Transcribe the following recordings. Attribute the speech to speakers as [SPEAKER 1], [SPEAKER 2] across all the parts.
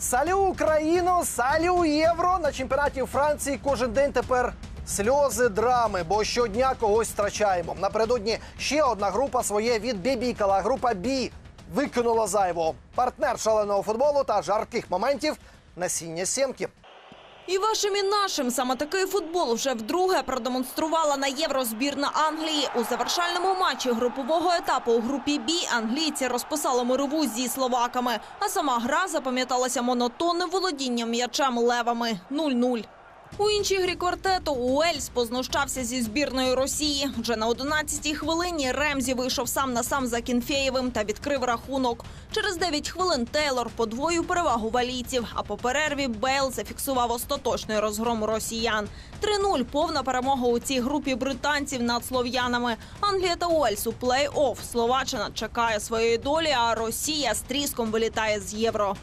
[SPEAKER 1] Салю Україну, салю євро на чемпіонаті Франції. Кожен день тепер сльози, драми, бо щодня когось втрачаємо. Напередодні ще одна група своє відбібікала. Група Бі викинула зайвого. Партнер шаленого футболу та жарких моментів насіння сімки.
[SPEAKER 2] І вашим і нашим саме такий футбол вже вдруге продемонструвала на євро збірна Англії. У завершальному матчі групового етапу у групі Бі англійці розписали мирову зі словаками. А сама гра запам'яталася монотонним володінням м'ячем левами 0-0. У іншій грі квартету Уельс познущався зі збірною Росії. Вже на 11-й хвилині Ремзі вийшов сам на сам за Кінфеєвим та відкрив рахунок. Через 9 хвилин Тейлор подвоїв перевагу валійців, а по перерві Бейл зафіксував остаточний розгром росіян. 3-0 – повна перемога у цій групі британців над слов'янами. Англія та Уельс у плей-офф. Словаччина чекає своєї долі, а Росія з тріском вилітає з євро.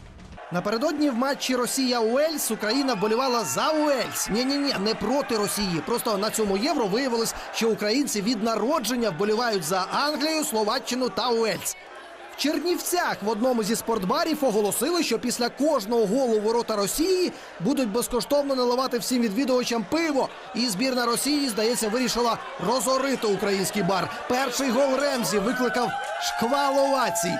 [SPEAKER 1] Напередодні в матчі Росія Уельс Україна вболівала за Уельс. Ні, ні, ні, не проти Росії. Просто на цьому євро виявилось, що українці від народження вболівають за Англію, Словаччину та Уельс. В Чернівцях в одному зі спортбарів оголосили, що після кожного голу ворота Росії будуть безкоштовно наливати всім відвідувачам пиво. І збірна Росії, здається, вирішила розорити український бар. Перший гол Ремзі викликав шквал овацій.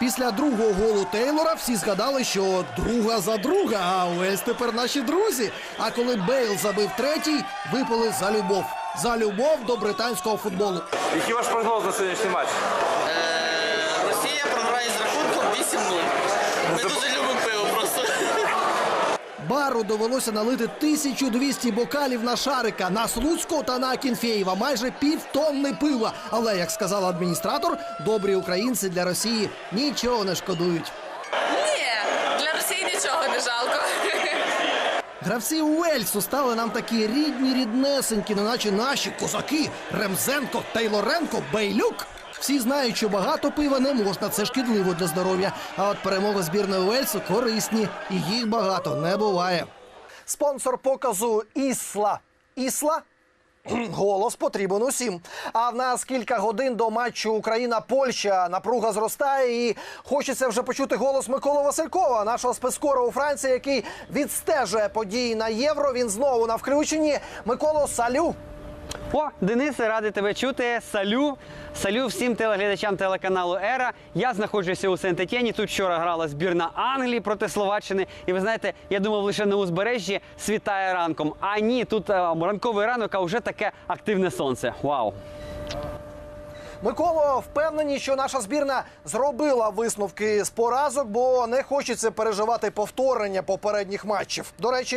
[SPEAKER 1] Після другого голу Тейлора всі згадали, що друга за друга, а Уельс тепер наші друзі. А коли Бейл забив третій, випали за любов. За любов до британського футболу.
[SPEAKER 3] Який ваш прогноз на сьогоднішній матч?
[SPEAKER 4] Росія програє з рахунком 8-0. Ми дуже любимо пиво просто.
[SPEAKER 1] Бару довелося налити 1200 бокалів на шарика, на Слуцького та на Кінфєєва. Майже півтонни пива. Але, як сказала адміністратор, добрі українці для Росії нічого не шкодують.
[SPEAKER 5] Ні, для Росії нічого не жалко.
[SPEAKER 1] Гравці Уельсу стали нам такі рідні, ріднесенькі, неначе наші козаки Ремзенко, Тейлоренко, Бейлюк. Всі знають, що багато пива не можна, це шкідливо для здоров'я. А от перемоги збірної Уельсу корисні, і їх багато не буває. Спонсор показу Ісла. Ісла Голос потрібен усім. А в нас кілька годин до матчу Україна-Польща. Напруга зростає, і хочеться вже почути голос Миколи Василькова, нашого спецкора у Франції, який відстежує події на євро. Він знову на включенні. Миколо, салю.
[SPEAKER 6] О, Денисе, радий тебе чути. Салю. Салю всім телеглядачам телеканалу Ера. Я знаходжуся у Сент-Етєні. Тут вчора грала збірна Англії проти Словаччини. І ви знаєте, я думав, лише на узбережжі світає ранком. А ні, тут е, ранковий ранок, а вже таке активне сонце. Вау!
[SPEAKER 1] Миколо, впевнені, що наша збірна зробила висновки з поразок, бо не хочеться переживати повторення попередніх матчів. До речі.